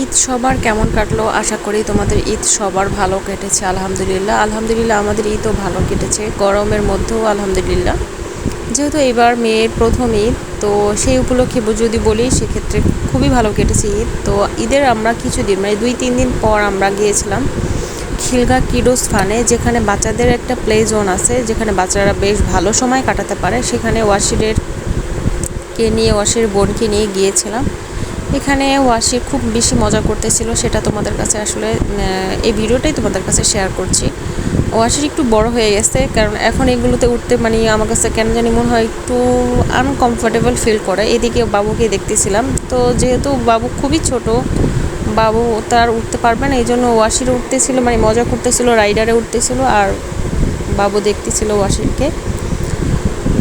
ঈদ সবার কেমন কাটলো? আশা করি তোমাদের ঈদ সবার ভালো কেটেছে, আলহামদুলিল্লাহ। আলহামদুলিল্লাহ, আমাদের ঈদও ভালো কেটেছে। গরমের মধ্যেও আলহামদুলিল্লাহ। যেহেতু এবার মেয়ের প্রথম ঈদ, তো সেই উপলক্ষে যদি বলি, সেক্ষেত্রে খুবই ভালো কেটেছে ঈদ। তো ঈদের আমরা কিছুদিন মানে দুই, তিন দিন পর আমরা গিয়েছিলাম খিলগা কিডোস ফানে, যেখানে বাচ্চাদের একটা প্লে জোন আছে, যেখানে বাচ্চারা বেশ ভালো সময় কাটাতে পারে। সেখানে ওয়াশিরের কে নিয়ে ওয়াশির বোনকে নিয়ে গিয়েছিলাম। এখানে ওয়াশি খুব বেশি মজা করতেছিল, সেটা তোমাদের কাছে আসলে এই ভিডিওটাই তোমাদের কাছে শেয়ার করছি। ওয়াশির একটু বড় হয়ে গেছে, কারণ এখন এগুলোতে উঠতে মানে আমার কাছে কেন জানি মনে হয় একটু আনকমফোর্টেবল ফিল করে। এদিকে বাবুকে দেখতেছিলাম, তো যেহেতু বাবু খুবই ছোট, বাবু তার উঠতে পারবে না এই জন্য ওয়াশির উঠতেছিল মানে মজা করতেছিল রাইডারে উঠতেছিল, আর বাবু দেখতেছিল ওয়াশিরকে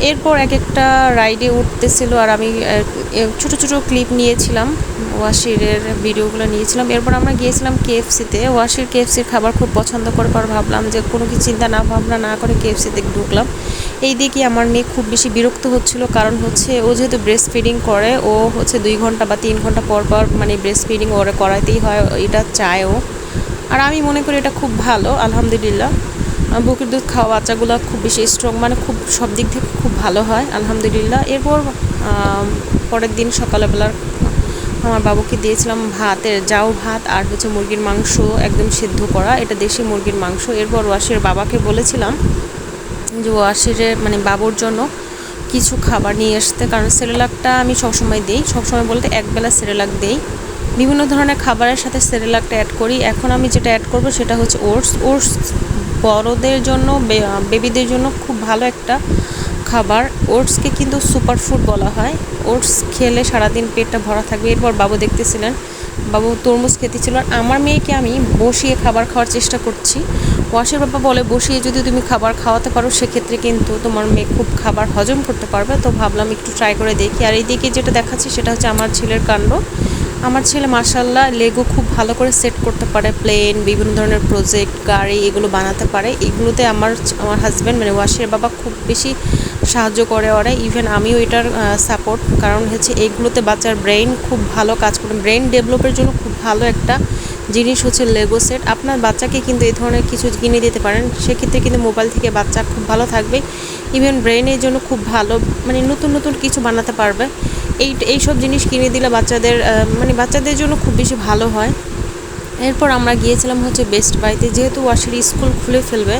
এরপর এক একটা রাইডে উঠতেছিল আর আমি ছোট ছোট ক্লিপ নিয়েছিলাম ওয়াশিরের ভিডিওগুলো নিয়েছিলাম। এরপর আমরা গিয়েছিলাম কেএফসিতে ওয়াশির কেএফসির খাবার খুব পছন্দ করে পর ভাবলাম যে কোনো কিছু চিন্তা না ভাবনা না করে কেএফসিতে ঢুকলাম। এই দিকে আমার মেয়ে খুব বেশি বিরক্ত হচ্ছিল কারণ হচ্ছে ও যেহেতু ব্রেস্ট ফিডিং করে, ও হচ্ছে দুই ঘণ্টা বা তিন ঘণ্টা পর পর মানে ব্রেস্ট ফিডিং ওরা করাইতেই হয়, এটা চায় ও। আর আমি মনে করি এটা খুব ভালো, আলহামদুলিল্লাহ। বুকের দুধ খাওয়া বাচ্চাগুলো খুব বেশি স্ট্রং মানে খুব সব দিক থেকে ভালো হয়, আলহামদুলিল্লাহ। এরপর পরের দিন সকালবেলার আমার বাবুকে দিয়েছিলাম ভাতের যাও ভাত আর হচ্ছে মুরগির মাংস একদম সিদ্ধ করা। এটা দেশি মুরগির মাংস। এরপর ওয়াসির বাবাকে বলেছিলাম যে ওয়াসিরের মানে বাবুর জন্য কিছু খাবার নিয়ে আসতে। কারণ সেরেলাকটা আমি সবসময় দিই। সবসময় বলতে একবেলা সেরেলাক দিই। বিভিন্ন ধরনের খাবারের সাথে সেরেলাকটা অ্যাড করি। এখন আমি যেটা অ্যাড করব সেটা হচ্ছে ওটস। ওটস বড়দের জন্য বেবিদের জন্য খুব ভালো একটা খাবার, ওটসকে কিন্তু সুপার ফুড বলা হয়। ওটস খেলে সারাদিন পেটটা ভরা থাকবে। এরপর বাবু দেখতেছিলেন, বাবু তরমুজ খেতেছিল। আর আমার মেয়েকে আমি বসিয়ে খাবার খাওয়ার চেষ্টা করছি। ওয়াশের বাবা বলে, বসিয়ে যদি তুমি খাবার খাওয়াতে পারো, সেক্ষেত্রে কিন্তু তোমার মেয়ে খুব খাবার হজম করতে পারবে। তো ভাবলাম একটু ট্রাই করে দেখি। আর এইদিকে যেটা দেখাচ্ছি, সেটা হচ্ছে আমার ছেলের কাণ্ড। আমার ছেলে মার্শাল্লাহ লেগো খুব ভালো করে সেট করতে পারে প্লেন বিভিন্ন ধরনের প্রজেক্ট গাড়ি এগুলো বানাতে পারে। এগুলোতে আমার আমার হাজব্যান্ড মানে ওয়াশের বাবা খুব বেশি সাহায্য করে ওরে। ইভেন আমিও এটার সাপোর্ট কারণ হচ্ছে এগুলোতে বাচ্চার ব্রেন খুব ভালো কাজ করে। ব্রেন ডেভেলপের জন্য খুব ভালো একটা জিনিস হচ্ছে লেগো সেট আপনার বাচ্চাকে কিন্তু এই ধরনের কিছু কিনে দিতে পারেন। সেক্ষেত্রে কিন্তু মোবাইল থেকে বাচ্চা খুব ভালো থাকবে। ইভেন ব্রেনের জন্য খুব ভালো মানে নতুন নতুন কিছু বানাতে পারবে। এই এইসব জিনিস কিনে দিলে বাচ্চাদের মানে বাচ্চাদের জন্য খুব বেশি ভালো হয়। এরপর আমরা গিয়েছিলাম হচ্ছে বেস্ট বাইতে যেহেতু ওয়াশির স্কুল খুলে ফেলবে,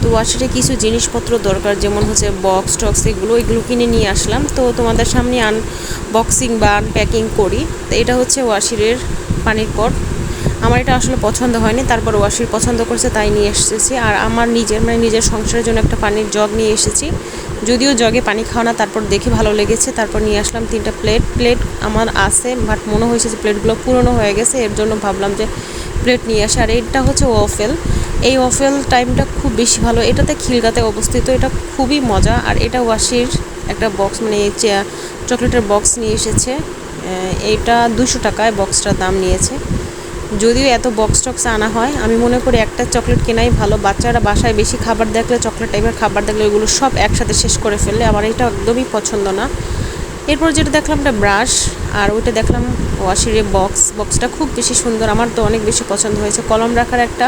তো ওয়াশিরে কিছু জিনিসপত্র দরকার, যেমন হচ্ছে বক্স টক্স এগুলো এগুলো কিনে নিয়ে আসলাম। তো তোমাদের সামনে আনবক্সিং বা আনপ্যাকিং করি। তো এটা হচ্ছে ওয়াশিরের পানির পট। আমার এটা আসলে পছন্দ হয়নি, তারপর ওয়াশির পছন্দ করছে তাই নিয়ে এসেছি। আর আমার নিজের মানে নিজের সংসারের জন্য একটা পানির জগ নিয়ে এসেছি। যদিও জগে পানি খাওয়া না, তারপর দেখে ভালো লেগেছে। তারপর নিয়ে আসলাম তিনটা প্লেট। প্লেট আমার আছে, বাট মনে হয়েছে যে প্লেটগুলো পুরনো হয়ে গেছে, এর জন্য ভাবলাম যে প্লেট নিয়ে আসে। আর এটা হচ্ছে ওয়াফেল। এই ওয়াফেল টাইমটা খুব বেশি ভালো। এটাতে খিলগাতে অবস্থিত, এটা খুবই মজা। আর এটা ওয়াশির একটা বক্স মানে চকলেটের বক্স নিয়ে এসেছে। এইটা দুশো টাকায় বক্সটার দাম নিয়েছে। যদিও এত বক্স টক্স আনা হয়, আমি মনে করি একটা চকলেট কেনাই ভালো। বাচ্চারা বাসায় বেশি খাবার দেখলে চকলেট টাইপের খাবার দেখলে ওইগুলো সব একসাথে শেষ করে ফেললে, আমার এটা একদমই পছন্দ না। এরপর যেটা দেখলাম একটা ব্রাশ, আর ওইটা দেখলাম ওয়াশিরের বক্স। বক্সটা খুব বেশি সুন্দর, আমার তো অনেক বেশি পছন্দ হয়েছে। কলম রাখার একটা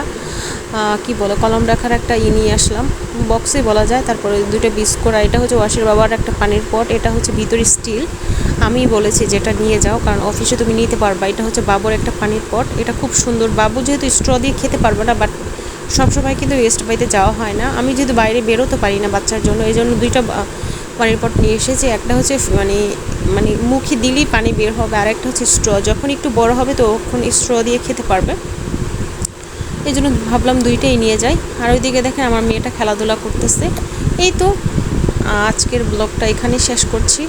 কি বলে, কলম রাখার একটা ই নিয়ে আসলাম। বক্সে বলা যায়, তারপরে দুটো বিস্কুট, আর এটা হচ্ছে ওয়াশির বাবার একটা পানির পট, এটা হচ্ছে ভিতরে স্টিল। আমি বলেছি যেটা নিয়ে যাও, কারণ অফিসে তুমি নিতে পারবা, এটা হচ্ছে বাবুর একটা পানির পট। এটা খুব সুন্দর, বাবু যেহেতু স্ট্র দিয়ে খেতে পারবে না, বাট সবসময় কিন্তু ওয়েস্ট বাইতে যাওয়া হয় না। আমি যেহেতু বাইরে বেরোতে পারি না বাচ্চার জন্য এই জন্য দুইটা পানির পট নিয়ে এসেছি একটা হচ্ছে মানে মানে মুখে দিলেই পানি বের হবে, আর একটা হচ্ছে স্ট্র। যখন একটু বড় হবে তখন স্ট্র দিয়ে খেতে পারবে। এই জন্য ভাবলাম দুইটাই নিয়ে যাই। আর ওইদিকে দেখেন আমার মেয়েটা খেলাধুলা করতেছে। এই তো, আজকের ব্লগটা এখানেই শেষ করছি।